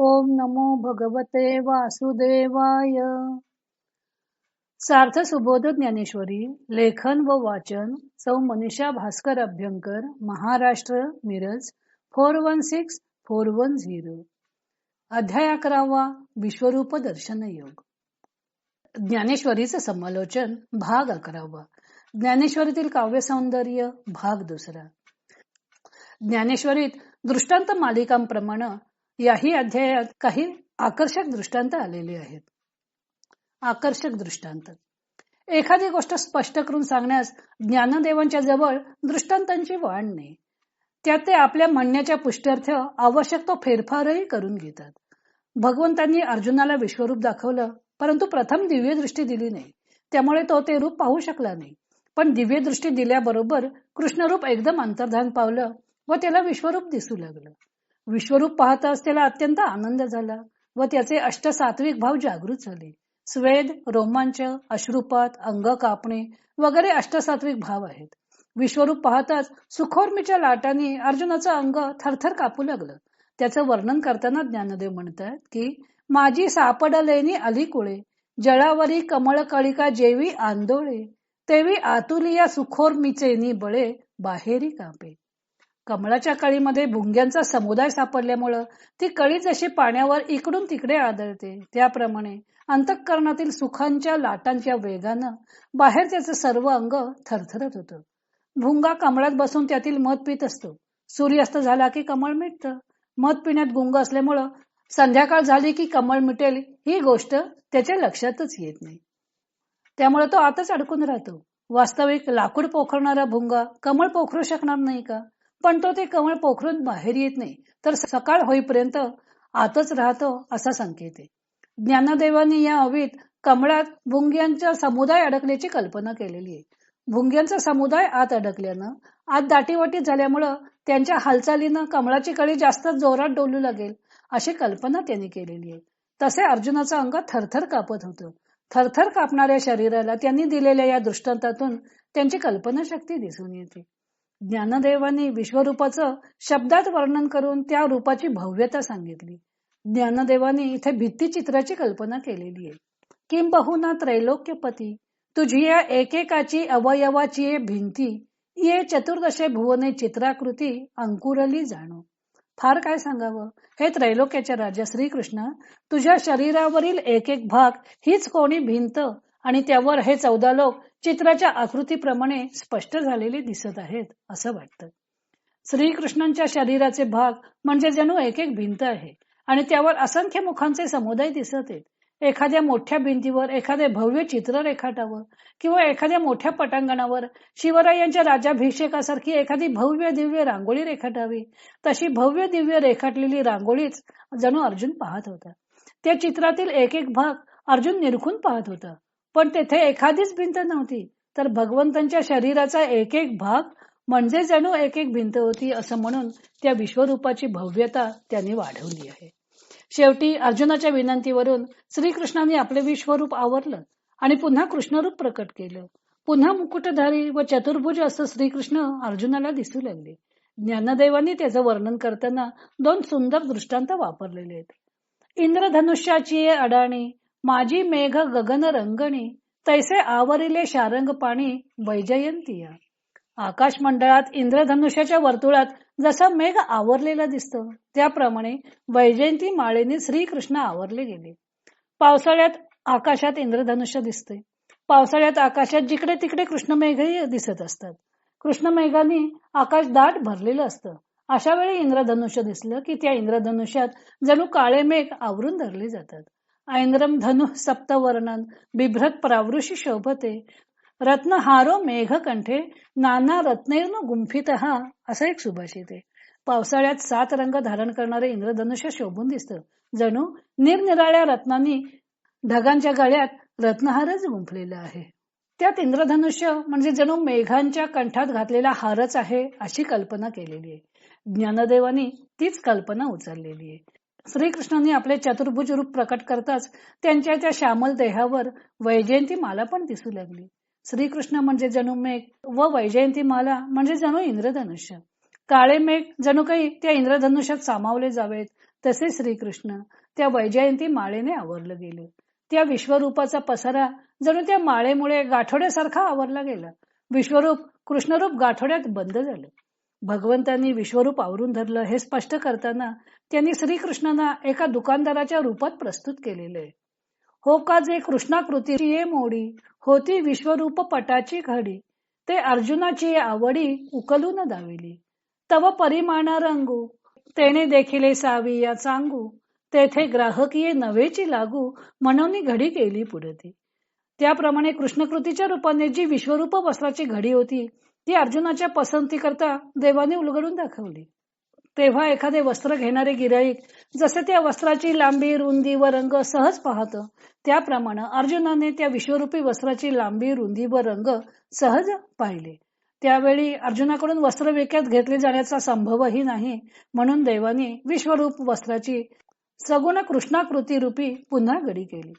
ओम नमो भगवते वासुदेवाय. सार्थ सुबोध ज्ञानेश्वरी लेखन व वाचन सौ Manisha Bhaskar Abhyankar Maharashtra Miraj four one six four one zero. अध्याय अकरावा विश्वरूप दर्शन योग. ज्ञानेश्वरीचं समालोचन भाग अकरावा. ज्ञानेश्वरीतील काव्य सौंदर्य भाग दुसरा. ज्ञानेश्वरीत दृष्टांत मालिकांप्रमाणे याही अध्यायात काही आकर्षक दृष्टांत आलेले आहेत. आकर्षक दृष्टांत. एखादी गोष्ट स्पष्ट करून सांगण्यास ज्ञानदेवांच्या जवळ दृष्टांतांची वाढ नाही. त्यात ते आपल्या म्हणण्याच्या पुष्ट्यर्थ आवश्यक तो फेरफारही करून घेतात. भगवंतांनी अर्जुनाला विश्वरूप दाखवलं परंतु प्रथम दिव्य दृष्टी दिली नाही. त्यामुळे तो ते रूप पाहू शकला नाही. पण दिव्य दृष्टी दिल्याबरोबर कृष्णरूप एकदम अंतर्धान पावलं व त्याला विश्वरूप दिसू लागलं. विश्वरूप पाहताच त्याला अत्यंत आनंद झाला व त्याचे अष्टसात्विक भाव जागृत झाले. स्वेद रोमांच अश्रुपात अंग कापणे वगैरे अष्टसात्विक भाव आहेत. विश्वरूप पाहताच सुखोर्मीच्या लाटांनी अर्जुनाचं अंग थरथर कापू लागलं. त्याचं वर्णन करताना ज्ञानदेव म्हणतात की माझी सापडलेनी अलीकुळे जळावरी कमळ कळिका जेवी आंदोळे तेवी आतुलिया सुखोर्मीचे बळे बाहेरी कापे. कमळाच्या कळीमध्ये भुंग्यांचा समुदाय सापडल्यामुळं ती कळी जशी पाण्यावर इकडून तिकडे आदळते. त्याप्रमाणे अंतःकरणातील सुखांच्या लाटांच्या वेगानं बाहेर त्याचं सर्व अंग थरथरत होतं. भुंगा कमळात बसून त्यातील मध पित असतो. सूर्यास्त झाला की कमळ मिटतं. मध पिण्यात गुंग असल्यामुळं संध्याकाळ झाली की कमळ मिटेल ही गोष्ट त्याच्या लक्षातच येत नाही. त्यामुळे तो आताच अडकून राहतो. वास्तविक लाकूड पोखरणारा भुंगा कमळ पोखरू शकणार नाही का? पण तो ते कमळ पोखरून बाहेर येत नाही. तर सकाळ होईपर्यंत आतच राहतो असा संकेत आहे. ज्ञानदेवांनी या अवीत कमळात भुंग्यांचा समुदाय अडकल्याची कल्पना केलेली आहे. भुंग्यांचा समुदाय आत अडकल्यानं आत दाटीवाटी झाल्यामुळं त्यांच्या हालचालीनं कमळाची कळी जास्त जोरात डोलू लागेल अशी कल्पना त्यांनी केलेली आहे. तसे अर्जुनाचं अंग थरथर कापत होतं. थरथर कापणाऱ्या शरीराला त्यांनी दिलेल्या या दृष्टांतातून त्यांची कल्पना शक्ती दिसून येते. ज्ञानदेवांनी विश्वरूपाचं शब्दात वर्णन करून त्या रूपाची भव्यता सांगितली. ज्ञानदेवांनी इथे भित्तीचित्राची कल्पना केलेली आहे. किम बहुना त्रैलोक्यपती तुझी या एकेकाची अवयवाची भिंती ये चतुर्दशे भुवने चित्राकृती अंकुरली जाणो. फार काय सांगावं? हे त्रैलोक्याच्या राजा श्रीकृष्ण तुझ्या शरीरावरील एक एक भाग हीच कोणी भिंत आणि त्यावर हे चौदा लोक चित्राच्या आकृतीप्रमाणे स्पष्ट झालेले दिसत आहेत असं वाटतं. श्रीकृष्णांच्या शरीराचे भाग म्हणजे जणू एक एक भिंत आहे आणि त्यावर असंख्य मुखांचे समुदाय दिसत आहेत. एखाद्या मोठ्या भिंतीवर एखादे भव्य चित्र रेखाटावं किंवा एखाद्या मोठ्या पटांगणावर शिवरायांच्या राजाभिषेकासारखी एखादी भव्य दिव्य रांगोळी रेखाटावी तशी भव्य दिव्य रेखाटलेली रांगोळीच जणू अर्जुन पाहत होता. त्या चित्रातील एक एक भाग अर्जुन निरखून पाहत होता. पण तेथे एखादीच भिंत नव्हती. तर भगवंतांच्या शरीराचा एक एक भाग म्हणजे जणू एक एक भिंत होती असं म्हणून त्या विश्वरूपाची भव्यता त्यांनी वाढवली आहे. शेवटी अर्जुनाच्या विनंतीवरून श्रीकृष्णाने आपले विश्वरूप आवरलं आणि पुन्हा कृष्णरूप प्रकट केलं. पुन्हा मुकुटधारी व चतुर्भुज असं श्रीकृष्ण अर्जुनाला दिसू लागले. ज्ञानदेवांनी त्याचं वर्णन करताना दोन सुंदर दृष्टांत वापरलेले आहेत. इंद्रधनुष्याची अडाणी माझी मेघ गगन रंगणी तैसे आवरिले शारंग पाणी वैजयंती आकाश मंडळात इंद्रधनुष्याच्या वर्तुळात जसा मेघ आवरलेला दिसतो त्याप्रमाणे वैजयंती माळेने श्रीकृष्ण आवरले गेले. पावसाळ्यात आकाशात इंद्रधनुष्य दिसते. पावसाळ्यात आकाशात जिकडे तिकडे कृष्णमेघही दिसत असतात. कृष्णमेघाने आकाश दाट भरलेलं असतं. अशा वेळी इंद्रधनुष्य दिसलं की त्या इंद्रधनुष्यात जणू काळे मेघ आवरून धरले जातात. ऐंद्रम धनु सप्तवर्णन बिभ्रत प्रावृषी शोभते। रत्नहारो मेघ कंठे नाना रत्नेर्न गुंफित हा असं एक सुभाषित आहे। पावसाळ्यात सात रंग धारण करणारे इंद्रधनुष्य शोभून दिसतं। जणू निरनिराळ्या रत्नांनी ढगांच्या गळ्यात रत्नहारच गुंफलेला आहे। त्यात इंद्रधनुष्य म्हणजे जणू मेघांच्या कंठात घातलेला हारच आहे अशी कल्पना केलेली आहे। ज्ञानदेवानी तीच कल्पना उचललेली आहे। श्रीकृष्णाने आपले चतुर्भुज रूप प्रकट करताच त्यांच्या त्या श्यामल देहावर वैजयंती माला पण दिसू लागली. श्रीकृष्ण म्हणजे जणू मेघ व वैजयंती माला म्हणजे जणू इंद्रधनुष्य. काळे मेघ जणू काही त्या इंद्रधनुष्यात सामावले जावेत तसे श्रीकृष्ण त्या वैजयंती माळेने आवरलं गेले. त्या विश्वरूपाचा पसारा जणू त्या माळेमुळे गाठोड्यासारखा आवरला गेला. विश्वरूप कृष्णरूप गाठोड्यात बंद झालं. भगवंतांनी विश्वरूप आवरून धरलं हे स्पष्ट करताना त्यांनी श्रीकृष्णांना एका दुकानदाराच्या रूपात प्रस्तुत केलेले. हो का जे कृष्णाकृती ये मोडी होती विश्वरूप पटाची घडी ते अर्जुनाची आवडी उकलून दाविली. तव परिमाणा रंगू तेने देखिले सावी या चांगू तेथे ग्राहकीय नवेची लागू म्हणून घडी केली पुढती त्याप्रमाणे कृष्णकृतीच्या रूपाने जी विश्वरूप वस्त्राची घडी होती ती अर्जुनाच्या पसंती करता देवाने उलगडून दाखवली. तेव्हा एखादे वस्त्र घेणारे गिराईक जसे त्या वस्त्राची लांबी रुंदी व रंग सहज पाहत. त्याप्रमाणे अर्जुनाने त्या विश्वरूपी वस्त्राची लांबी रुंदी व रंग सहज पाहिले. त्यावेळी अर्जुनाकडून वस्त्र विकत घेतले जाण्याचा संभवही नाही. म्हणून देवाने विश्वरूप वस्त्राची सगुण कृष्णाकृती रूपी पुन्हा गडी केली.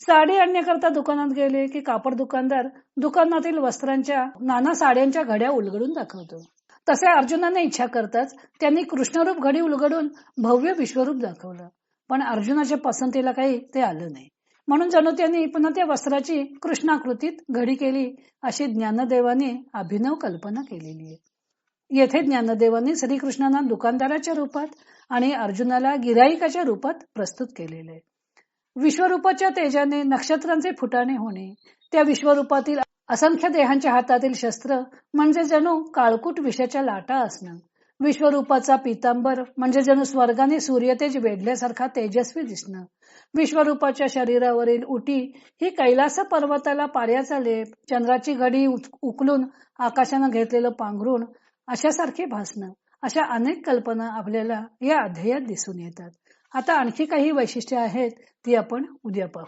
साडी आणण्याकरता दुकानात गेले की कापड दुकानदार दुकानातील वस्त्रांच्या नाना साड्यांच्या घड्या उलगडून दाखवतो. तसे अर्जुनाने इच्छा करताच त्यांनी कृष्णरूप घडी उलगडून भव्य विश्वरूप दाखवलं. पण अर्जुनाच्या पसंतीला काही ते आलं नाही. म्हणून जणू त्यांनी पुन्हा त्या वस्त्राची कृष्णाकृतीत घडी केली अशी ज्ञानदेवाने अभिनव कल्पना केलेली आहे. येथे ज्ञानदेवाने श्रीकृष्णांना दुकानदाराच्या रूपात आणि अर्जुनाला गिराईकाच्या रूपात प्रस्तुत केलेले आहे. विश्वरूपाच्या तेजाने नक्षत्रांचे फुटाणे होणे त्या विश्वरूपातील असंख्य देहांच्या हातातील शस्त्र म्हणजे जणू काळकूट विषयाच्या लाटा असणं. विश्वरूपाचा पितांबर म्हणजे जणू स्वर्गाने सूर्यतेज वेढल्यासारखा तेजस्वी दिसणं. विश्वरूपाच्या शरीरावरील उटी ही कैलास पर्वताला पाऱ्याचा लेप चंद्राची घडी उकलून आकाशानं घेतलेलं पांघरुण अशासारखे भासणं. अशा अनेक कल्पना आपल्याला या अध्यायात दिसून येतात. आता आणखी काही वैशिष्ट्ये आहेत ती आपण उद्या पाहू.